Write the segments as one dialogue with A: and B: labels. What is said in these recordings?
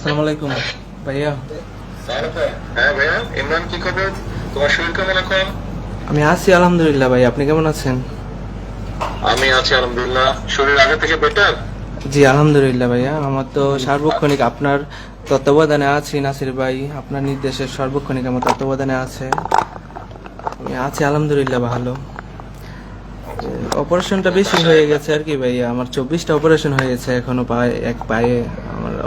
A: আসসালামু আলাইকুম ভাইয়া।
B: হ্যাঁ ভাইয়া ইমরান কি খবর? তোমার শরীর কেমন এখন?
A: আমি আছি আলহামদুলিল্লাহ ভাই আপনি কেমন আছেন?
B: আমি আছি আলহামদুলিল্লাহ। শরীর আগে থেকে বেটার
A: জি আলহামদুলিল্লাহ ভাইয়া। আমার তো সার্বক্ষণিক আপনার তত্ত্বাবধানে আছি নাসির ভাই। আপনার নির্দেশে সার্বক্ষণিক আমার তত্ত্বাবধানে আছে। আমি আছি আলহামদুলিল্লাহ ভালো। অপারেশনটা বেশি হয়ে গেছে আর কি ভাইয়া। আমার চব্বিশটা অপারেশন হয়ে গেছে এখনও পায়ে এক পায়ে।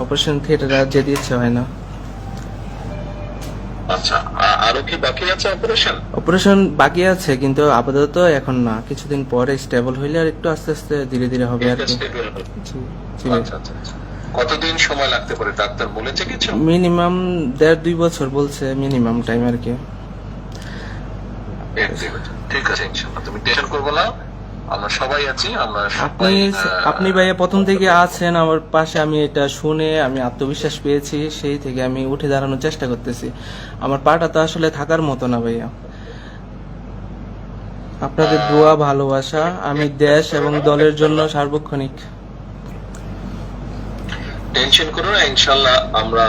A: অপারেশন থিয়েটারে আর যেতে ইচ্ছে হয় না।
B: আচ্ছা আরও কি বাকি আছে অপারেশন
A: অপারেশন বাকি আছে কিন্তু আপাতত এখন না। কিছুদিন পরে স্টেবল হইলে আর একটু আস্তে আস্তে ধীরে ধীরে হবে আর কি।
B: আচ্ছা আচ্ছা আচ্ছা। কতদিন সময় লাগতে পারে ডাক্তার বলেছে কিছু
A: মিনিমাম দেড় দুই বছর বলছে মিনিমাম টাইম আর কি।
B: ঠিক আছে ইনশাআল্লাহ তুমি টেনশন করব না। আমরা সবাই আছি আমরা
A: আপনি আপনি ভাইয়া প্রথম থেকে আছেন আমার পাশে আমি এটা শুনে আমি আত্মবিশ্বাস পেয়েছি সেই থেকে আমি উঠে দাঁড়ানোর চেষ্টা করতেছি। আমার পাটা তো আসলে থাকার মতো না ভাইয়া। আপনাদের দোয়া ভালোবাসা আমি দেশ এবং দলের জন্য সার্বক্ষণিক।
B: টেনশন করো না ইনশাল্লাহ আমরা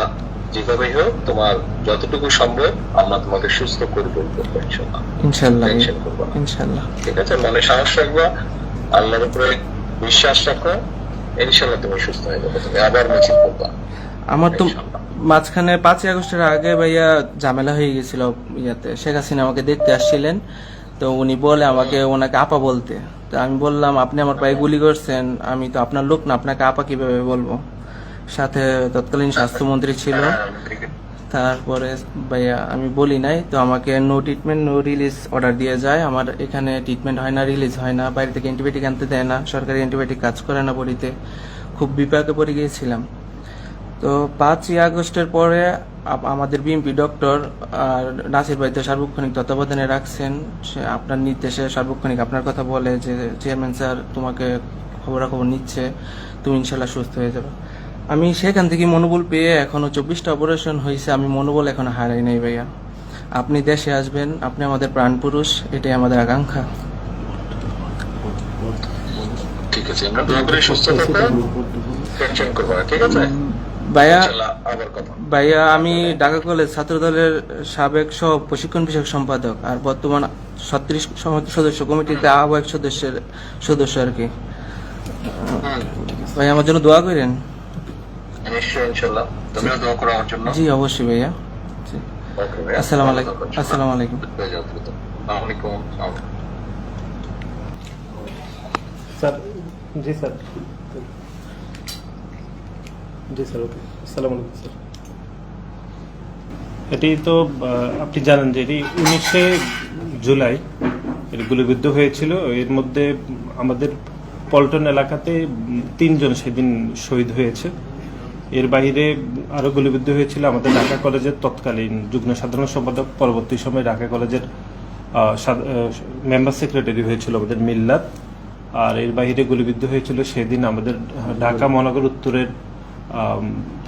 B: যেভাবে হোক তোমার যতটুকু সম্ভব আমরা তোমাকে সুস্থ করে তুলবো ইনশাল্লাহ।
A: ইনশাল্লাহ
B: ঠিক আছে? মনে সাহস রাখবা আল্লাহর উপরে বিশ্বাস রাখো ইনশাল্লাহ তুমি সুস্থ হয়ে যাবে তুমি আবার মিছিল করবা।
A: আমার তো মাঝখানে পাঁচই আগস্টের আগে ভাইয়া ঝামেলা হয়ে গেছিল ইয়াতে শেখ হাসিনা আমাকে দেখতে আসছিলেন। তো উনি বলে আমাকে ওনাকে আপা বলতে। তো আমি বললাম আপনি আমার পায়ে গুলি করছেন আমি তো আপনার লোক না আপনাকে আপা কীভাবে বলব? সাথে তৎকালীন স্বাস্থ্যমন্ত্রী ছিল। তারপরে ভাইয়া, আমি বলি নাই, তো আমাকে no treatment no release order দিয়ে যায়। আমার এখানে ট্রিটমেন্ট হয় না রিলিজ হয় না, বাইরে থেকে অ্যান্টিবায়োটিক আনতে দেয় না, সরকারি অ্যান্টিবায়োটিক কাজ করে না বডিতে। খুব বিপাকে পড়ে গিয়েছিলাম। তো পাঁচই আগস্টের পরে আমাদের বিএমপি ডক্টর নাসির ভাই তো সার্বক্ষণিক তত্ত্বাবধানে রাখছেন। আপনার নির্দেশে সার্বক্ষণিক আপনার কথা বলে যে চেয়ারম্যান স্যার তোমাকে খবরাখবর নিচ্ছে, তুমি ইনশাল্লাহ সুস্থ হয়ে যাবে। আমি সেখান থেকে মনোবল পেয়ে এখনও চব্বিশটা অপারেশন হয়েছে আমি মনোবল এখনও হারাই নাই ভাইয়া। আপনি দেশে আসবেন আপনি আমাদের প্রাণ পুরুষ এটাই আমাদের আকাঙ্ক্ষা।
B: ঠিক আছে আমরা দোয়া করে সুস্থ থাকো টেনশন করব না ঠিক আছে?
A: ভাইয়া। ভাইয়া আমি ঢাকা কলেজ ছাত্র দলের সাবেক সহ প্রশিক্ষণ বিষয়ক সম্পাদক আর বর্তমান ছত্রিশ সদস্য কমিটিতে আহ্বায়ক সদস্যের সদস্য আর কি।
B: হুম,
A: ভাই আমার জন্য দোয়া করেন।
B: নিশ্চয়ই ইনশাল্লাহ তুমিও দোয়া করো আমার জন্য।
A: জি অবশ্যই ভাইয়া। জি। আসসালামু আলাইকুম আসসালামু আলাইকুম।
B: যাও দ্রুত। আসসালামু আলাইকুম। আসসালামু আলাইকুম।
C: স্যার জি স্যার। জি স্যার ওকে। আসসালামু আলাইকুম স্যার। এটি তো আপনি জানেন যে এটি উনিশে জুলাই এটি গুলিবিদ্ধ হয়েছিল। এর মধ্যে আমাদের পল্টন এলাকাতে তিনজন সেদিন শহীদ হয়েছে। এর বাইরে আরও গুলিবিদ্ধ হয়েছিল আমাদের ঢাকা কলেজের তৎকালীন যুগ্ম সাধারণ সম্পাদক, পরবর্তী সময়ে ঢাকা কলেজের মেম্বার সেক্রেটারি হয়েছিল আমাদের মিল্লাত। আর এর বাইরে গুলিবিদ্ধ হয়েছিল সেদিন আমাদের ঢাকা মহানগর উত্তরের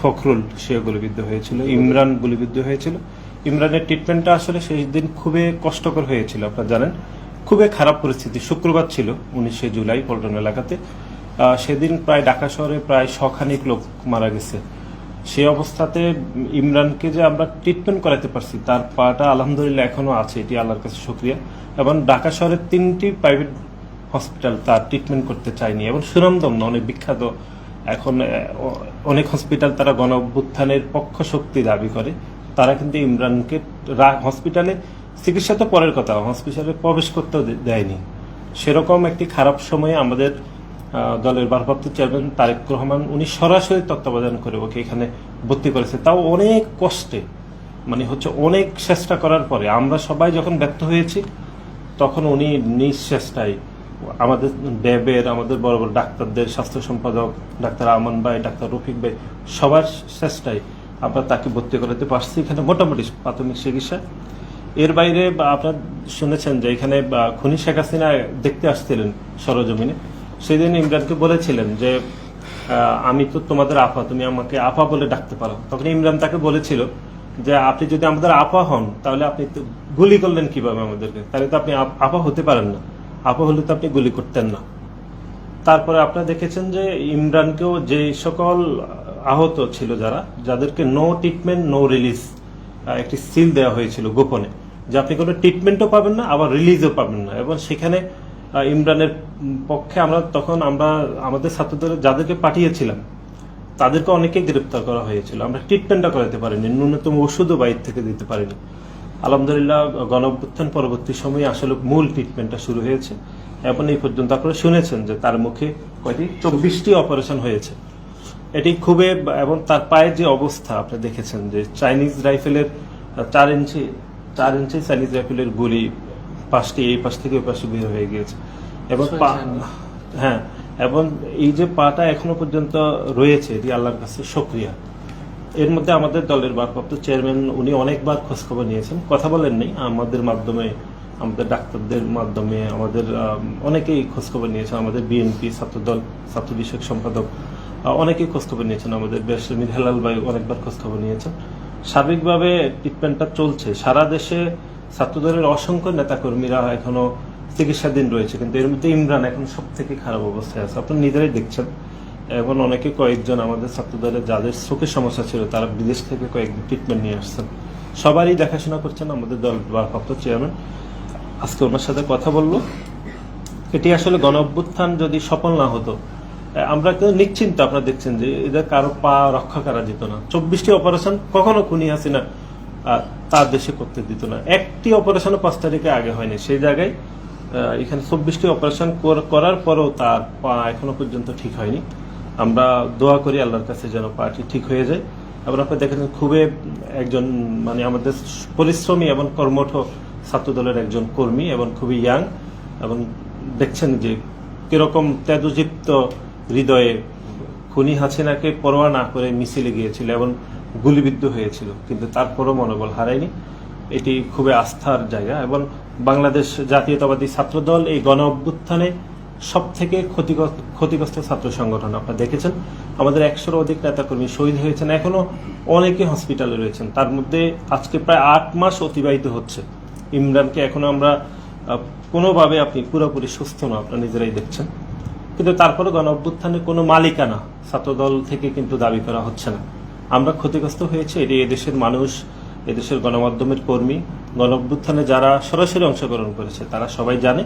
C: ফখরুল সে গুলিবিদ্ধ হয়েছিল, ইমরান গুলিবিদ্ধ হয়েছিল। ইমরানের ট্রিটমেন্টটা আসলে সেই দিন খুবই কষ্টকর হয়েছিল, আপনারা জানেন। খুবই খারাপ পরিস্থিতি, শুক্রবার ছিল উনিশে জুলাই পল্টন এলাকাতে। সেদিন প্রায় ঢাকা শহরে প্রায় শখানিক লোক মারা গেছে। সেই অবস্থাতে ইমরানকে যে আমরা ট্রিটমেন্ট করাতে পারছি, তার পাটা আলহামদুলিল্লাহ এখনও আছে, এটি আল্লাহর কাছে শুক্রিয়া। এবং ঢাকা শহরের তিনটি প্রাইভেট হসপিটাল তার ট্রিটমেন্ট করতে চায়নি, এবং সুনামদম্ন অনেক বিখ্যাত। এখন অনেক হসপিটাল তারা গণ অভ্যুত্থানের পক্ষ শক্তি দাবি করে। তারা কিন্তু ইমরানকে হসপিটালে চিকিৎসা তো পরের কথা হসপিটালে প্রবেশ করতেও দেয়নি। সেরকম একটি খারাপ সময়ে আমাদের দলের ভারপ্রাপ্ত চেয়ারম্যান তারেক রহমান, উনি সরাসরি তত্ত্বাবধান করে ওকে এখানে ভর্তি করেছে। তাও অনেক কষ্টে মানে হচ্ছে অনেক চেষ্টা করার পরে। আমরা সবাই যখন ব্যর্থ হয়েছি, তখন উনি নিজ চেষ্টায় আমাদের ড্যাবের, আমাদের বড় বড় ডাক্তারদের, স্বাস্থ্য সম্পাদক ডাক্তার আমান ভাই, ডাক্তার রফিক ভাই, সবার চেষ্টায় আমরা তাকে ভর্তি করাতে পারছি। এখানে মোটামুটি প্রাথমিক চিকিৎসা। এর বাইরে আপনার শুনেছেন যে এখানে খুনি শেখ হাসিনা দেখতে আসছিলেন সরজমিনে। সেদিন ইমরানকে বলেছিলেন যে আমি তো তোমাদের আফা, তুমি আমাকে আফা বলে ডাকতে পারো। তখন ইমরান তাকে বলেছিল যে, আপনি যদি আমাদের আপা হন, তাহলে আপনি গুলি করলেন কীভাবে আমাদেরকে? তাহলে তো আপনি আপ- আপা হতে পারেন না। আপা হলে তো আপনি গুলি করতেন না। তারপরে আপনারা দেখেছেন যে, ইমরানকেও যে সকল আহত ছিল যারা, যাদেরকে নো ট্রিটমেন্ট নো রিলিজ একটি সিল দেওয়া হয়েছিল গোপনে, যে আপনি কোনো ট্রিটমেন্টও পাবেন না, আবার রিলিজও পাবেন না। এবং সেখানে ইমরানের পক্ষে আমরা তখন আমরা আমাদের ছাত্রদের যাদেরকে পাঠিয়েছিলাম, তাদেরকে অনেকে গ্রেপ্তার করা হয়েছিল। আমরা ট্রিটমেন্টটা করাতে পারিনি, ন্যূনতম ওষুধও বাইর থেকে দিতে পারিনি। আলহামদুলিল্লাহ গণ পরবর্তী সময়ে আসলে মূল ট্রিটমেন্টটা শুরু হয়েছে এবং এই পর্যন্ত আপনারা শুনেছেন যে তার মুখে কয়টি? চব্বিশটি অপারেশন হয়েছে। এটি খুবই এবং তার পায়ের যে অবস্থা, আপনি দেখেছেন যে চাইনিজ রাইফেলের চার ইঞ্চি চার ইঞ্চি চাইনিজ রাইফেলের গুলি পাশটি এই পাশ থেকে ওই পাশে বের হয়ে গিয়েছে। এবং পা- হ্যাঁ এবং এই যে পাটা এখনও পর্যন্ত রয়েছে এটি আল্লাহর কাছে সক্রিয়া এর মধ্যে আমাদের দলের ভারপ্রাপ্ত চেয়ারম্যান উনি অনেকবার খোঁজখবর নিয়েছেন। কথা বলেন নেই আমাদের মাধ্যমে আমাদের ডাক্তারদের মাধ্যমে আমাদের অনেকেই খোঁজখবর নিয়েছেন। আমাদের বিএনপি ছাত্রদল ছাত্র বিষয়ক সম্পাদক অনেকেই খোঁজখবর নিয়েছেন। আমাদের বেশমির হেলাল ভাই অনেকবার খোঁজখবর নিয়েছেন। সার্বিকভাবে ট্রিটমেন্টটা চলছে। সারা দেশে ছাত্রদলের অসংখ্য নেতাকর্মীরা এখনও চিকিৎসাধীন রয়েছে, কিন্তু এর মধ্যে ইমরান এখন সব থেকে খারাপ অবস্থায় আছে। আপনারা নিজেরাই দেখছেন এবং অনেকে কয়েকজন আমাদের ছাত্রদলের যাদের চোখের সমস্যা ছিল, তারা বিদেশ থেকে কয়েকদিন ট্রিটমেন্ট নিয়ে আসছেন। সবারই দেখাশোনা করছেন আমাদের দল ভারপ্রাপ্ত চেয়ারম্যান আজকে ওনার সাথে কথা বলল এটি আসলে গণ অভ্যুত্থান যদি সফল না হতো, আমরা কিন্তু নিশ্চিন্ত আপনারা দেখছেন যে এদের কারও পা রক্ষা করা যেত না। চব্বিশটি অপারেশন কখনো খুনি হাসিনা তার দেশে করতে দিত না। একটি অপারেশনও পাঁচ তারিখে আগে হয়নি। সেই জায়গায় এখানে চব্বিশটি অপারেশন করার পরেও তার পা এখনও পর্যন্ত ঠিক হয়নি। আমরা দোয়া করি আল্লাহর কাছে যেন পাটি ঠিক হয়ে যায়। এবং আপনি দেখেছেন খুবই একজন মানে আমাদের পরিশ্রমী এবং কর্মঠ ছাত্র দলের একজন কর্মী এবং খুবই ইয়াং এবং দেখছেন যে কীরকম তেজদীপ্ত হৃদয়ে খুনি হাসিনাকে পরোয়া না করে মিছিলে গিয়েছিল এবং গুলিবিদ্ধ হয়েছিল, কিন্তু তারপরও মনোবল হারায়নি। এটি খুবই আস্থার জায়গা এবং বাংলাদেশ জাতীয়তাবাদী ছাত্রদল এই গণ অভ্যুত্থানে সব থেকে ক্ষতিগ্রস্ত ছাত্র সংগঠন। আপনারা দেখেছেন, আমাদের একশোর অধিক নেতাকর্মী শহীদ হয়েছেন। এখনও অনেকে হসপিটালে রয়েছেন। তার মধ্যে আজকে প্রায় আট মাস অতিবাহিত হচ্ছে। ইমরানকে এখনও আমরা কোনোভাবে আপনি পুরোপুরি সুস্থ না আপনারা নিজেরাই দেখছেন। কিন্তু তারপরে গণ অভ্যুত্থানে কোনো মালিকানা ছাত্রদল থেকে কিন্তু দাবি করা হচ্ছে না। আমরা ক্ষতিগ্রস্ত হয়েছে এটি এদেশের মানুষ, এদেশের গণমাধ্যমের কর্মী গণ অভ্যুত্থানে যারা সরাসরি অংশগ্রহণ করেছে, তারা সবাই জানে।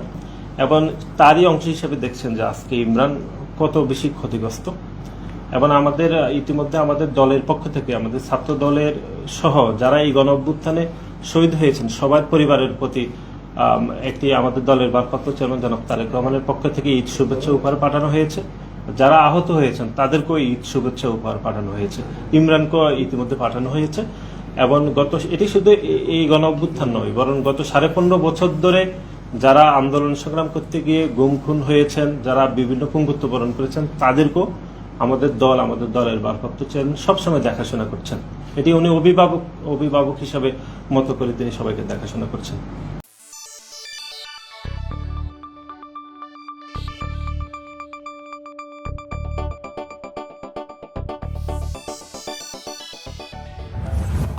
C: এবং তারই অংশ হিসেবে দেখছেন যে আজকে ইমরান কত বেশি ক্ষতিগ্রস্ত। এবং আমাদের, ইতিমধ্যে আমাদের দলের পক্ষ থেকে, আমাদের ছাত্র দলের সহ যারা এই গণ অভ্যুত্থানে শহীদ হয়েছেন, সবার পরিবারের প্রতি একটি আমাদের দলের ভারপ্রাপ্ত চেয়ারম্যান জনাব তারেক রহমানের পক্ষ থেকে ঈদ শুভেচ্ছা উপহার পাঠানো হয়েছে। যারা আহত হয়েছেন, তাদেরকেও ঈদ শুভেচ্ছা উপহার পাঠানো হয়েছে। ইমরানকেও ইতিমধ্যে পাঠানো হয়েছে। এবং গত, এটি শুধু এই গণ অভ্যুত্থান নয়, বরং গত সাড়ে পনেরো বছর ধরে যারা আন্দোলন সংগ্রাম করতে গিয়ে গুম, খুন হয়েছেন, যারা বিভিন্ন পুঙ্গুত্ব বরণ করেছেন, তাদেরকেও আমাদের দল, আমাদের দলের ভারপ্রাপ্ত চেয়ারম্যান সবসময় দেখাশোনা করছেন। এটি উনি অভিভাবক অভিভাবক হিসাবে মতো করে তিনি সবাইকে দেখাশোনা করছেন।